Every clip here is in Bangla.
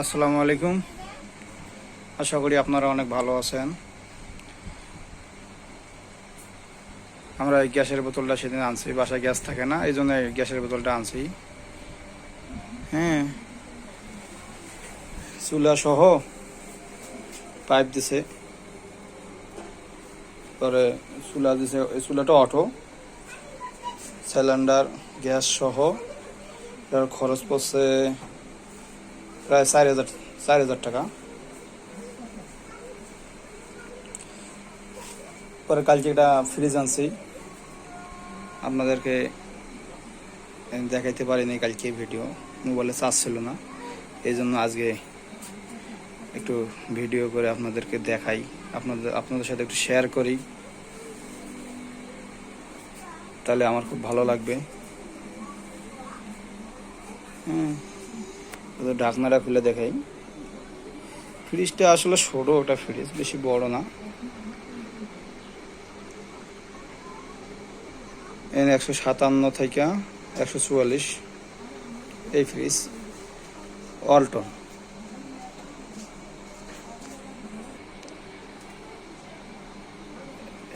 আসসালামু আলাইকুম। আশা করি আপনারা অনেক ভালো আছেন। আমরা এই গ্যাসের বোতলটা সেদিন আনছি, বাসায় গ্যাস থাকে না এই জন্য গ্যাসের বোতলটা আনছি। হ্যাঁ। চুলা সহ পাইপ দিছে। পরে চুলা দিছে, এই চুলাটা অটো। সিলিন্ডার, গ্যাস সহ। খরচ পড়ছে প্রায় চার হাজার চার হাজার টাকা। পরে কালকে একটা ফ্রিজ আনছি। আপনাদেরকে দেখাইতে পারিনি কালকে ভিডিও মোবাইলে চার্জ ছিল না। এই জন্য আজকে একটু ভিডিও করে আপনাদেরকে দেখাই। আপনাদের আপনাদের সাথে একটু শেয়ার করি। তাহলে আমার খুব ভালো লাগবে। হুম। ঢাকনাটা খুলে দেখাই। ফ্রিজটা আসলে ছোট, ওটা ফ্রিজ, বেশি বড় না। এন একশো সাতান্ন থেকে একশো চুয়াল্লিশ। এই ফ্রিজ অল্টন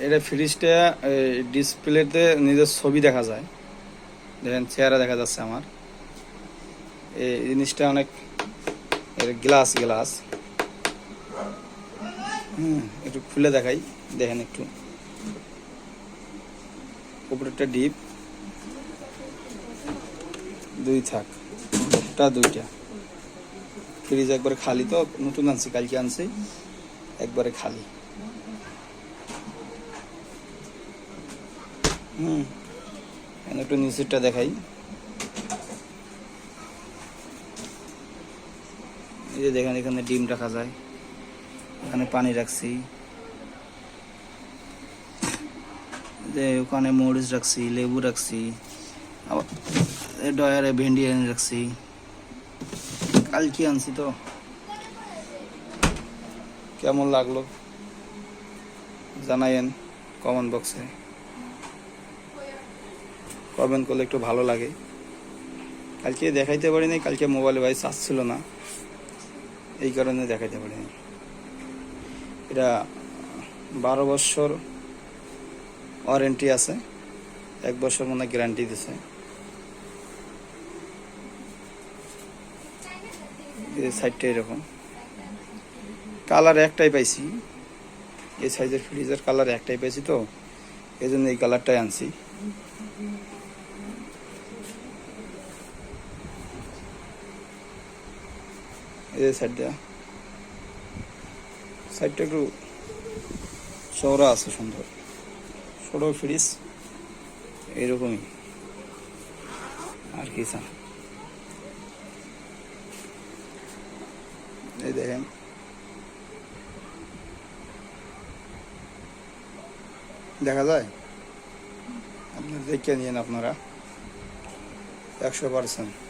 এটা ফ্রিজটা ডিসপ্লেতে নিজের ছবি দেখা যায়। দেখেন, চেহারা দেখা যাচ্ছে আমার। এই জিনিসটা অনেক গ্লাস গ্লাস। হুম, একটু খুলে দেখাই, দেখেন একটু। উপরেরটা ডিপ। দুই থাক একটা দুইটা। ফ্রিজ একবারে খালি তো, নতুন আনছি, কালকে আনছি, একবারে খালি। হুম একটু নিচেরটা দেখাই। এই যে দেখেন, এখানে ডিম রাখা যায়। এখানে পানি রাখছি। যে ওখানে মরিচ রাখছি, লেবু রাখছি, আবার ডয়ারে ভেন্ডি এনে রাখছি। কালকে আনছি তো। কেমন লাগল? জানাইন কমেন্ট বক্সে কমেন্ট করলে একটু ভালো লাগে। কালকে দেখাইতে পারিনি, কালকে মোবাইলে ভাই চার্জ ছিল না। এই কারণে দেখাইতে পারিনি এটা বারো বছর ওয়ারেন্টি আছে, এক বছর মনে গ্যারান্টি দিছে। সাইডটা এরকম। কালার একটাই পাইছি। এই সাইজের ফ্রিজের কালার একটাই পাইছি তো, এই জন্য এই কালারটাই আনছি। এই যে সাইডটা সাইডটা একটু চওড়া আছে সুন্দর। ছোট ফ্রিজ, এইরকমই। আর কি চান? এই দেখেন। দেখা যায়? আপনার দেখে নিন আপনারা। একশো পার্সেন্ট।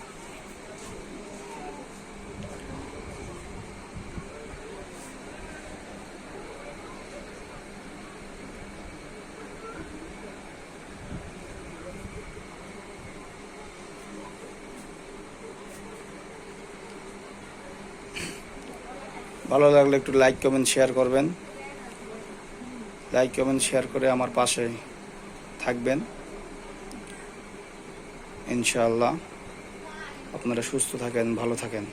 ভালো লাগলে একটু লাইক, কমেন্ট, শেয়ার করবেন। লাইক, কমেন্ট, শেয়ার করে আমার পাশে থাকবেন। ইনশাআল্লাহ। আপনারা সুস্থ থাকেন, ভালো থাকেন।